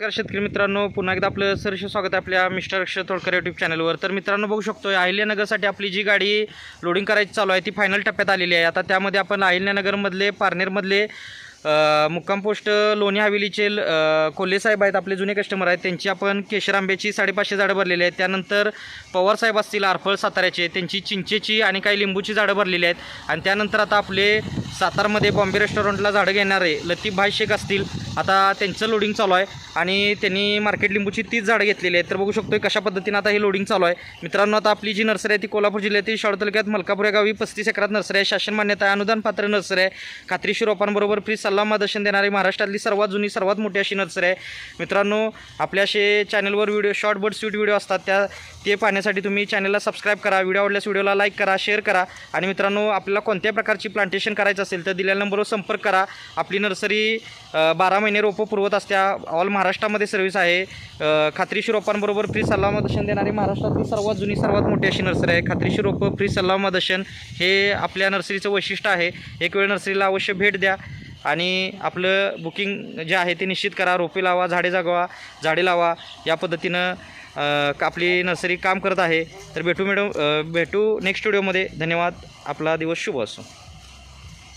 नमस्कार शेतकरी मित्रांनो पुन्हा एकदा आपलं सरश स्वागत आहे आपल्या मिस्टर अक्षर थोडकर यूट्यूब चॅनलवर तर मित्रांनो बघू शकतो अहिल्यानगरसाठी आपली जी गाडी लोडिंग करायची चालू आहे ती फायनल टप्प्यात आलेली आहे. आता त्यामध्ये आपण अहिल्यानगरमधले पारनेरमधले मुक्काम पोस्ट लोणी हवेलीचे कोल्हे साहेब आहेत आपले जुने कस्टमर आहेत. त्यांची आपण केशर आंब्याची साडेपाचशे झाडं भरलेली आहेत. त्यानंतर पवार साहेब असतील आरफळ साताऱ्याचे त्यांची चिंचेची आणि काही लिंबूची झाडं भरलेली आहेत. आणि त्यानंतर आता आपले सातारमध्ये बॉम्बे रेस्टॉरंटला झाडं घेणारे लतीफ भाई शेख असतील आता त्यांचं लोडिंग चालू आहे आणि त्यांनी मार्केट लिंबूची तीच झाडं घेतलेली आहेत. तर बघू शकतो कशा पद्धतीनं आता हे लोडिंग चालू आहे. मित्रांनो आता आपली जी नर्सरी आहे ती कोल्हापूर जिल्ह्यातील शाळा तालुक्यात मलकापूर या गावी पस्तीस एकरात नर्सरी आहे. शासन मान्यता आहे अनुदान पात्र नर्सरी आहे. खात्रीशी रोपांबरोबर फ्री सल्ला मार्गदर्शन देणारी महाराष्ट्रातली सर्वात जुनी सर्वात मोठी अशी नर्सरी आहे. मित्रांनो आपल्या असे चॅनलवर video short but sweet video असतात त्या ते पाहण्यासाठी तुम्ही चॅनलला सबस्क्राईब करा व्हिडिओ आवडल्यास व्हिडिओला लाईक करा शेअर करा. आणि मित्रांनो आपल्याला कोणत्या प्रकारची प्लांटेशन करायचं असेल तर दिलेल्या नंबरवर संपर्क करा. आपली नर्सरी बारा महिने रोपं पुरवत असत्या. ऑल महाराष्ट्रामध्ये सर्व्हिस आहे. खात्रीशी रोपांबरोबर फ्री सल्ला मदर्शन देणारी महाराष्ट्रातली सर्वात जुनी सर्वात मोठी अशी नर्सरी आहे. खात्रीशी रोपं फ्री सल्ला मदर्शन हे आपल्या नर्सरीचं वैशिष्ट्य आहे. एक वेळ नर्सरीला अवश्य भेट द्या आणि आपलं बुकिंग जे आहे ते निश्चित करा. रोपे लावा झाडे जागवा झाडे लावा. या पद्धतीनं आपली नर्सरी काम करत आहे. तर भेटू मॅडम भेटू नेक्स्ट व्हिडिओमध्ये धन्यवाद. आपला दिवस शुभ असो.